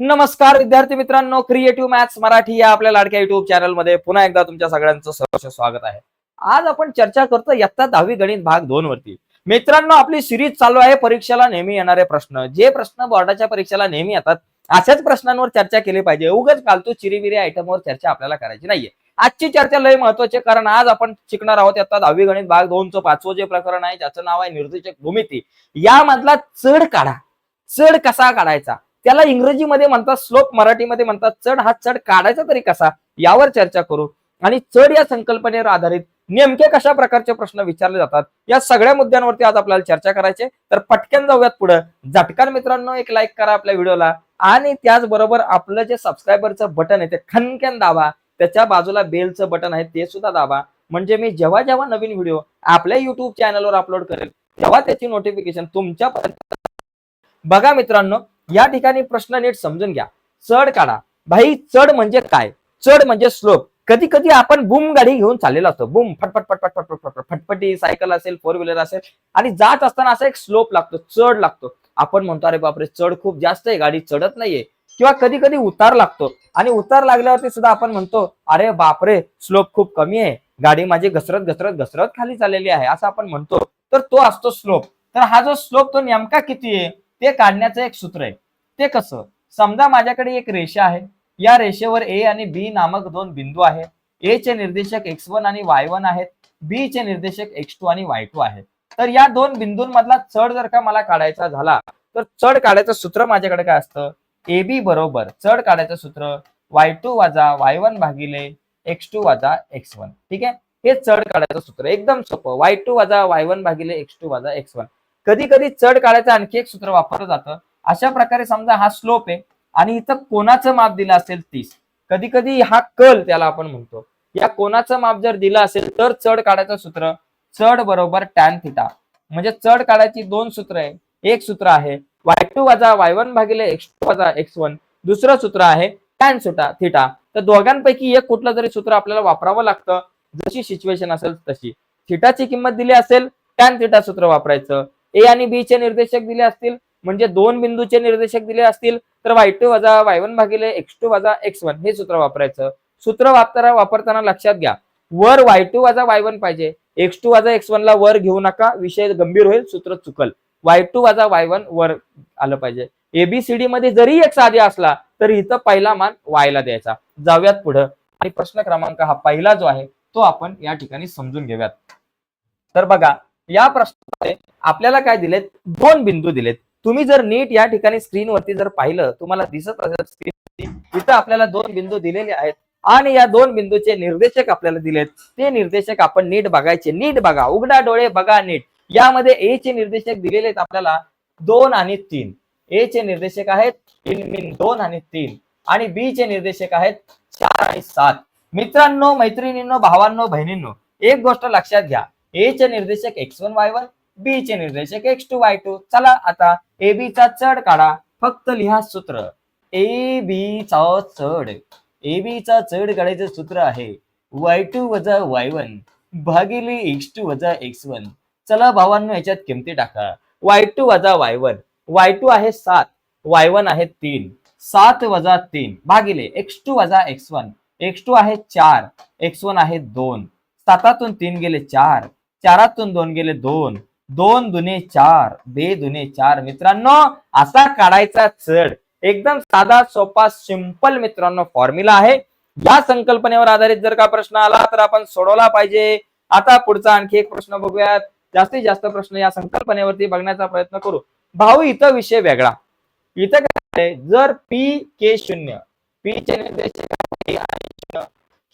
नमस्कार विद्यार्थी मित्रांनो क्रिएटिव्ह मॅथ्स मराठी या आपल्या लाडक्या युट्यूब चॅनलमध्ये पुन्हा एकदा तुमच्या सगळ्यांचं सहर्ष स्वागत आहे. आज आपण चर्चा करतो इयत्ता दहावी गणित भाग दोन वरती. मित्रांनो आपली सिरीज चालू आहे परीक्षेला नेहमी येणारे प्रश्न. जे प्रश्न बोर्डाच्या परीक्षेला नेहमी येतात अशाच प्रश्नांवर चर्चा केली पाहिजे. उगाच फालतू चिरीविरी आयटमवर चर्चा आपल्याला करायची नाहीये. आजची चर्चा लय महत्वाची कारण आज आपण शिकणार आहोत आता दहावी गणित भाग दोनचं पाचवं जे प्रकरण आहे ज्याचं नाव आहे निर्देशक भूमिती. यामधला चढ काढा. चढ कसा काढायचा? त्याला इंग्रजीमध्ये म्हणतात स्लोप मराठीमध्ये म्हणतात चढ हा चढ काढायचा तरी कसा? यावर चर्चा करू. आणि चढ या संकल्पनेवर आधारित नेमके कशा प्रकारचे प्रश्न विचारले जातात या सगळ्या मुद्द्यांवरती आज आपल्याला चर्चा करायची तर पटकन जाऊयात पुढे. झटकन मित्रांनो एक लाईक करा आपल्या व्हिडिओला. आणि त्याचबरोबर आपलं जे सबस्क्रायबरचं बटन आहे ते खनक्यान दाबा. त्याच्या बाजूला बेलचं बटन आहे ते सुद्धा दाबा. म्हणजे मी जेव्हा जेव्हा नवीन व्हिडिओ आपल्या युट्यूब चॅनलवर अपलोड करेल तेव्हा त्याची नोटिफिकेशन तुमच्यापर्यंत बघा मित्रांनो या ठिकाणी प्रश्न नीट समजून घ्या. चढ काढा. भाई चढ म्हणजे काय? चढ म्हणजे स्लोप कधी कधी आपण बुम गाडी घेऊन चाललेलो असतो. बुम फटफट फटफट फटफट फटफट फटफटी सायकल असेल फोर व्हीलर असेल आणि जात असताना असा एक स्लोप लागतो चढ लागतो. आपण म्हणतो अरे बापरे चढ खूप जास्त आहे गाडी चढत नाहीये. किंवा कधी कधी उतार लागतो आणि उतार लागल्यावरती सुद्धा आपण म्हणतो अरे बापरे स्लोप खूप कमी आहे. गाडी माझी घसरत घसरत घसरत खाली चाललेली आहे. असं आपण म्हणतो. तर तो असतो स्लोप तर हा जो स्लोप तो नेमका किती आहे? ते काढण्याचं एक सूत्र आहे. ते कसं? समजा माझ्याकडे एक रेषा आहे. या रेषेवर ए आणि बी नामक दोन बिंदू आहेत. ए चे निर्देशक एक्स वन आणि वाय वन आहेत. बी चे निर्देशक एक्स टू आणि वाय टू आहेत. तर या दोन बिंदूंमधला चढ जर का मला काढायचा झाला तर चढ काढायचं सूत्र माझ्याकडे काय असतं? ए बी बरोबर. चढ काढायचं सूत्र वाय टू वाजा वाय वन भागिले एक्स टू वाजा एक्स वन ठीक आहे? हे चढ काढायचं सूत्र. एकदम सोपं. वाय टू वाजा वाय वन भागिले एक्स टू वाजा एक्स वन कधी कधी चढ काढायचं आणखी एक सूत्र वापरलं जातं. अशा प्रकारे समजा हा स्लोप आहे आणि इथं कोणाचं माप दिलं असेल तीस. कधी कधी हा कल त्याला आपण म्हणतो. या कोणाचं माप जर दिलं असेल तर चढ काढायचं सूत्र चढ बरोबर टॅन थिटा म्हणजे चढ काढायची दोन सूत्र आहे. एक सूत्र आहे वाय टू वजा वाय वन भागिले एक्स टू वजा एक्स वन दुसरं सूत्र आहे टॅन सुटा थिटा तर दोघांपैकी एक कुठलं तरी सूत्र आपल्याला वापरावं लागतं. जशी सिच्युएशन असेल तशी. थिटाची किंमत दिली असेल टॅन थिटा सूत्र वापरायचं. ए आणि बी चे निर्देशक दिले असतील म्हणजे दोन बिंदूचे निर्देशक दिले असतील तर वाय टू वजा वाय वन भागिले एक्स टू वजा एक्स वन हे सूत्र वापरायचं. सूत्र वापरा वापरताना लक्षात घ्या. वर वाय टू वजा वाय वन पाहिजे. एक्स टू वजा एक्स वन ला वर घेऊ नका विषय गंभीर होईल सूत्र चुकल. वाय टू वजा वाय वन वर आलं पाहिजे. एबीसीडी मध्ये जरी एक साधी असला तरी इथं पहिला मान वायला द्यायचा. जाऊयात पुढं. आणि प्रश्न क्रमांक हा पहिला जो आहे तो आपण या ठिकाणी समजून घेऊयात. तर बघा या प्रश्नामध्ये आपल्याला काय दिलेत? दोन बिंदू दिलेत. तुम्ही जर नीट या ठिकाणी स्क्रीनवरती जर पाहिलं तुम्हाला दिसत असेल स्क्रीन इथं आपल्याला दोन बिंदू दिलेले आहेत. आणि या दोन बिंदूचे निर्देशक आपल्याला दिलेत. ते निर्देशक आपण नीट बघायचे. नीट बघा. उघडा डोळे बघा नीट. यामध्ये ए चे निर्देशक दिलेले आहेत आपल्याला दोन आणि तीन. ए चे निर्देशक आहेत तीन दोन आणि तीन. आणि बी चे निर्देशक आहेत चार आणि सात. मित्रांनो मैत्रिणींनो भावांनो बहिणींनो एक गोष्ट लक्षात घ्या. ए चे निर्देशक X one Y one B चे निर्देशक एक्स टू वाय टू चला आता ए बी चा चढ काढा. फक्त लिहा सूत्र. ए बी चा चढ. ए बी चा चढ काढायचं सूत्र आहे वाय टू वजा वाय वन भागिले एक्स टू वजा एक्स वन चला भावांनो याच्यात किमती टाका. वाय टू वजा वाय वन वाय टू आहे सात. वाय वन आहे तीन. सात वजा तीन भागिले एक्स टू वजा एक्स वन एक्स टू आहे चार. एक्स वन आहे दोन. सातातून तीन गेले चार. चारातून दोन गेले दोन. दोन दुने चार बे दुने चार. मित्रांनो असा काढायचा चढ. एकदम साधा सोपा सिंपल मित्रांनो फॉर्म्युला आहे. या संकल्पनेवर आधारित जर का प्रश्न आला तर आपण सोडवला पाहिजे. आता पुढचा आणखी एक प्रश्न बघूयात. जास्तीत जास्त प्रश्न या संकल्पनेवरती बघण्याचा प्रयत्न करू. भाऊ इथं विषय वेगळा. इथं काय जर पी के शून्य पी चे निर्देशक आहे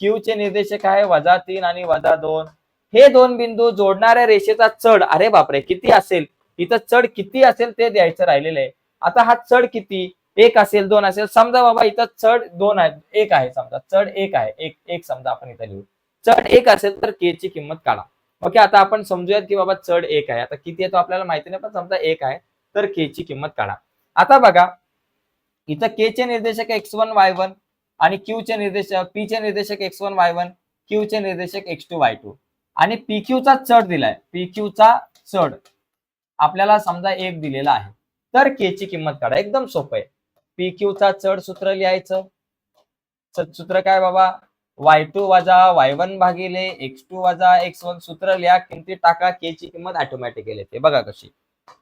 क्यू चे निर्देशक आहे वजा तीन आणि वजा दोन. हे दोन बिंदू जोडणाऱ्या रेषेचा चढ अरे बापरे किती असेल? इथं चढ किती असेल ते द्यायचं राहिलेलं आहे. आता हा चढ किती? एक असेल दोन असेल. समजा बाबा इथं चढ दोन आहे एक आहे समजा. चढ एक आहे एक एक समजा आपण इथं लिहू. चढ एक असेल तर के ची किंमत काढा. ओके आता आपण समजूयात की बाबा चढ एक आहे. आता किती आहे तो आपल्याला माहिती नाही पण समजा एक आहे तर के ची किंमत काढा. आता बघा इथं के चे निर्देशक एक्स वन वाय वन आणि क्यू चे निर्देशक पी चे निर्देशक X one Y one Q चे निर्देशक एक्स टू वाय टू आणि पीक्यूचा चा चढ दिलाय. पीक्यूचा चा चढ. आपल्याला समजा एक दिलेला आहे. तर के ची किंमत काढा. एकदम सोपं आहे. पीक्यूचा चा चढ सूत्र लिहायचं. सूत्र काय बाबा? वाय टू वजा वाय वन भागिले एक्स टू वजा एक्स वन सूत्र लिहा. किमती टाका. के ची किंमत ऑटोमॅटिक येते. बघा कशी.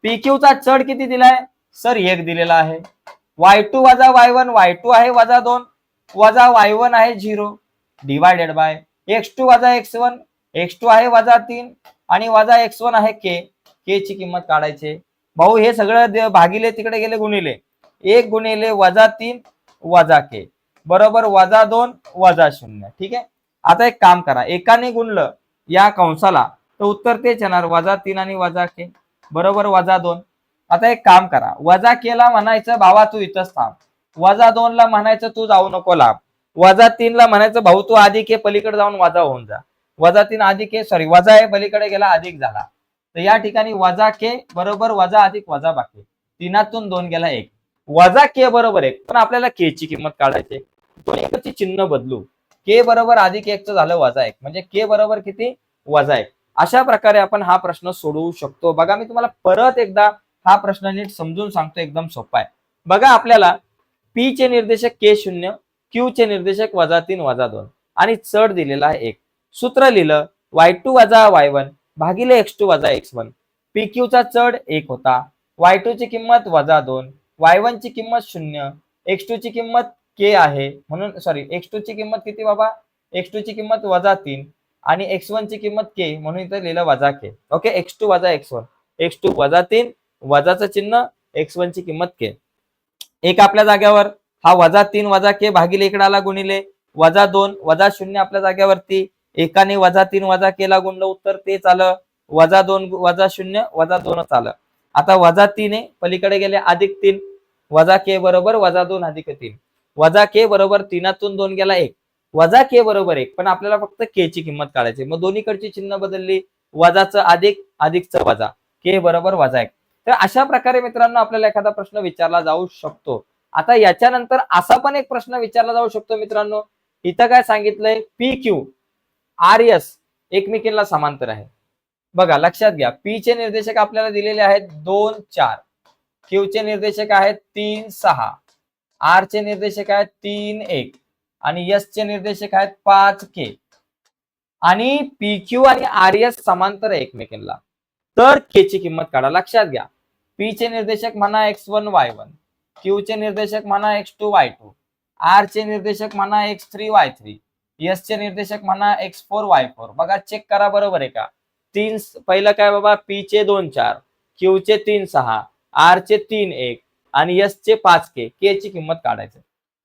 पीक्यूचा चा चढ किती दिलाय? सर एक दिलेला आहे. वाय टू वजा वाय वन वाय टू आहे वजा दोन. वजा वाय वन आहे zero. Divided by X two वजा एक्स वन. एक्स टू आहे वजा तीन आणि वजा एक्स वन आहे के के ची किंमत काढायची. भाऊ हे सगळं दे- भागिले तिकडे गेले गुणिले. एक गुणिले वजा तीन वजा के बरोबर वजा दोन वजा शून्य. ठीक आहे? आता एक काम करा. एकाने गुणलं या कंसाला तर उत्तर तेच येणार. वजा तीन आणि वजा के बरोबर वजा दोन. आता एक काम करा. वजा केला म्हणायचं भावा तू इथंच थांब. वजा दोन ला म्हणायचं तू जाऊ नको लांब. वजा तीन ला म्हणायचं भाऊ तू आधी के पलीकडे जाऊन वजा होऊन जा. वजा तीन अधिक के सॉरी वजा आहे पलीकडे गेला अधिक झाला. तर या ठिकाणी वजा के बरोबर वजा अधिक वजा बाकी. तीनातून दोन गेला एक. वजा के बरोबर एक. पण आपल्याला के ची किंमत काढायची दोन चिन्ह बदलू. के बरोबर अधिक एकचं झालं वजा एक. म्हणजे के बरोबर किती? वजा एक. अशा प्रकारे आपण हा प्रश्न सोडवू शकतो. बघा मी तुम्हाला परत एकदा हा प्रश्न नीट समजून सांगतो एकदम सोपा आहे. बघा आपल्याला पी चे निर्देशक के शून्य क्यू चे निर्देशक वजा तीन वजा दोन. आणि चढ दिलेला आहे एक. सूत्र लिहिलं वाय टू वजा वाय वन भागिले एक्स टू वजा एक्स वन पी क्यूचा चढ एक होता. वाय टू ची किंमत वजा दोन. वाय वन ची किंमत शून्य. एक्स टू ची किंमत के आहे. म्हणून सॉरी एक्स टू ची किंमत किती बाबा? एक्स टू ची किंमत वजा तीन. आणि एक्स वन ची किंमत के म्हणून इथं लिहिलं वजा के ओके एक्स टू वजा एक्स वन एक्स टू वजा तीन. वजाचं चिन्ह एक्स वन ची किंमत के एक आपल्या जाग्यावर. हा वजा तीन वजा के भागिले इकडे आला गुणिले. वजा दोन वजा शून्य आपल्या जाग्यावरती. एकाने वजा तीन वजा केला गुणलं उत्तर तेच आलं वजा दोन वजा शून्य वजा दोनच आलं. आता वजा तीन आहे पलीकडे गेले अधिक तीन. वजा के बरोबर वजा दोन अधिक तीन. वजा के बरोबर तीनातून दोन गेला एक. वजा के बरोबर एक पण आपल्याला फक्त के ची किंमत काढायची मग दोन्हीकडची चिन्ह बदलली. वजाचं अधिक अधिकचं वजा. के बरोबर वजा एक. तर अशा प्रकारे मित्रांनो आपल्याला एखादा प्रश्न विचारला जाऊ शकतो. आता याच्यानंतर असा पण एक प्रश्न विचारला जाऊ शकतो मित्रांनो. इथं काय सांगितलंय? पी क्यू आर एस एकमेकींना समांतर आहे. बघा लक्षात घ्या पी चे निर्देशक आपल्याला दिलेले आहेत दोन चार. क्यू चे निर्देशक आहेत तीन सहा. आर चे निर्देशक आहेत तीन एक. आणि एस चे निर्देशक आहेत पाच के. आणि पी क्यू आणि आर एस समांतर आहे एकमेकींना. तर के ची किंमत काढा. लक्षात घ्या पी चे निर्देशक म्हणा X one Y one Q चे निर्देशक म्हणा X two Y two R चे निर्देशक म्हणा X three Y three S चे निर्देशक म्हणा एक्स फोर वाय फोर बघा चेक करा बरोबर आहे का? तीन पहिलं काय बाबा? पी चे दोन चार क्यू चे तीन सहा आर चे तीन एक आणि एस चे पाच के. के ची किंमत काढायचं.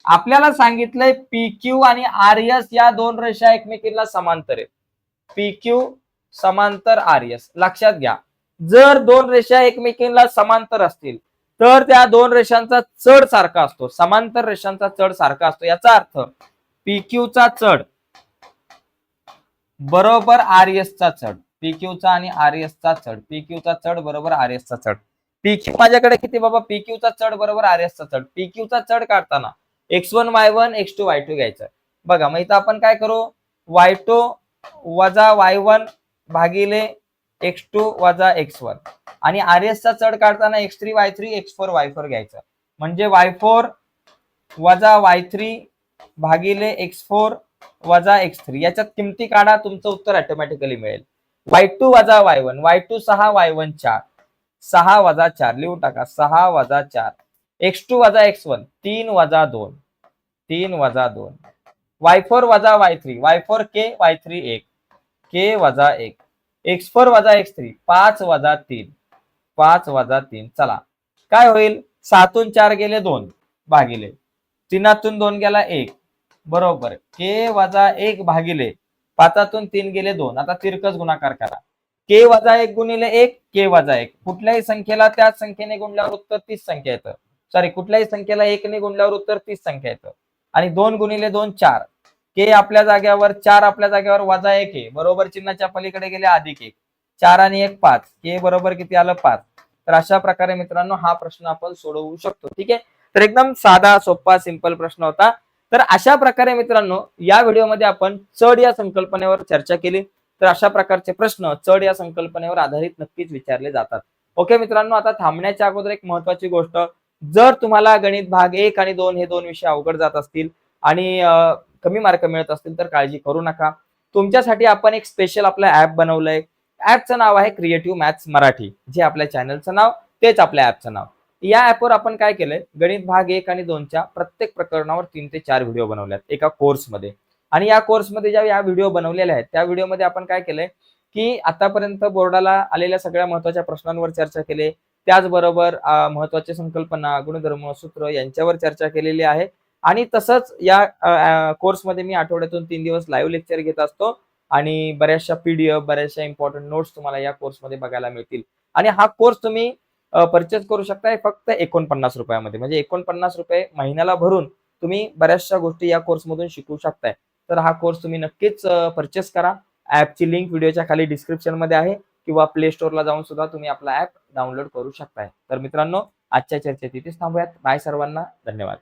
आपल्याला सांगितलंय पी क्यू आणि आर एस या दोन रेषा एकमेकीला समांतर आहेत. पी क्यू समांतर आर एस लक्षात घ्या. जर दोन रेषा एकमेकींना समांतर असतील तर त्या दोन रेषांचा चढ सारखा असतो. समांतर रेषांचा चढ सारखा असतो. याचा अर्थ पी चा चढ. बरोबर आर एस चा चढ. पी चा आणि आर एस चा चढ. पी चा चढ बरोबर आर एस चा चढ. पी क्यू माझ्याकडे किती बाबा? पी चा चढ बरोबर आर एस चा चढ. पी चा चढ काढताना X one Y one X two Y two घ्यायचं बघा मग इथं आपण काय करू? वाय टू वजा वाय वन भागिले एक्स टू वजा एक्स वन. आणि आर एस चा चढ काढताना X three Y three X four Y four घ्यायचं म्हणजे वाय फोर वजा वाय थ्री भागिले एक्स फोर वजा एक्स थ्री. याच्यात किमती काढा तुमचं उत्तर ऑटोमॅटिकली मिळेल. वाय टू वजा वाय वन. वाय टू सहा वाय वन चार. सहा वजा चार. लिहून टाका सहा वजा चार. एक्स टू वजा एक्स वन. तीन वजा दोन. तीन वजा दोन. वाय फोर वजा Y three. Y four K Y three एक. के वजा एक. एक्स फोर वजा एक्स थ्री. पाच वजा तीन. पाच वजा तीन. चला. काय होईल? सातून चार गेले दोन. भागिले. तीनातून दोन गेला एक. बरोबर. के वजा एक भागिले पाचातून तीन गेले दोन. आता तिरकस गुणाकार करा. के वजा एक गुणिले एक के वजा एक. कुठल्याही संख्येला त्याच संख्येने गुणल्यावर उत्तर तीस संख्या येतं. सॉरी कुठल्याही संख्येला एकने गुणल्यावर उत्तर तीस संख्या येतं. आणि दोन गुणिले दोन चार. के आपल्या जाग्यावर चार आपल्या जाग्यावर वजा एक आहे. बरोबर चिन्हाच्या पलीकडे गेले अधिक एक. चार आणि एक पाच. के बरोबर किती आलं? पाच. तर अशा प्रकारे मित्रांनो हा प्रश्न आपण सोडवू शकतो. ठीक आहे? तर एकदम साधा सोपा सिंपल प्रश्न होता. तर अशा प्रकारे मित्रांनो या व्हिडिओमध्ये आपण चढ या संकल्पनेवर चर्चा केली. तर अशा प्रकारचे प्रश्न चढ या संकल्पनेवर आधारित नक्कीच विचारले जातात. ओके मित्रांनो आता थांबण्याच्या अगोदर एक महत्वाची गोष्ट. जर तुम्हाला गणित भाग एक आणि दोन हे दोन विषय अवघड जात असतील आणि कमी मार्क मिळत असतील तर काळजी करू नका. तुमच्यासाठी आपण एक स्पेशल आपलं ऍप बनवलंय. ऍपचं नाव आहे क्रिएटिव्ह मॅथ्स मराठी. जे आपल्या चॅनलचं नाव तेच आपल्या ऍपचं नाव. या ऍपवर आपण काय केलंय? गणित भाग एक आणि दोनच्या प्रत्येक प्रकरणावर तीन ते चार व्हिडिओ बनवल्यात एका कोर्समध्ये आणि या कोर्समध्ये ज्या या व्हिडिओ बनवलेल्या आहेत त्या व्हिडिओमध्ये आपण काय केलंय? की आतापर्यंत बोर्डाला आलेल्या सगळ्या महत्त्वाच्या प्रश्नांवर चर्चा केली. त्याचबरोबर महत्त्वाच्या संकल्पना गुणधर्म सूत्र यांच्यावर चर्चा केलेली आहे. आणि तसंच या कोर्समध्ये मी आठवड्यातून तीन दिवस लाईव्ह लेक्चर घेत असतो. आणि बऱ्याचशा पीडीएफ बऱ्याचशा इम्पॉर्टंट नोट्स तुम्हाला या कोर्समध्ये बघायला मिळतील. आणि हा कोर्स तुम्ही परचेस करू शकताय फक्त एकोणपन्नास रुपयामध्ये. म्हणजे एकोणपन्नास रुपये महिन्याला भरून तुम्ही बऱ्याचशा गोष्टी या कोर्समधून शिकू शकताय. तर हा कोर्स तुम्ही नक्कीच परचेस करा. ऍपची लिंक व्हिडिओच्या खाली डिस्क्रिप्शनमध्ये आहे किंवा प्ले स्टोअरला जाऊन सुद्धा तुम्ही आपला ऍप डाउनलोड करू शकताय. तर मित्रांनो आजच्या चर्चेत इथेच थांबूयात. बाय सर्वांना. धन्यवाद.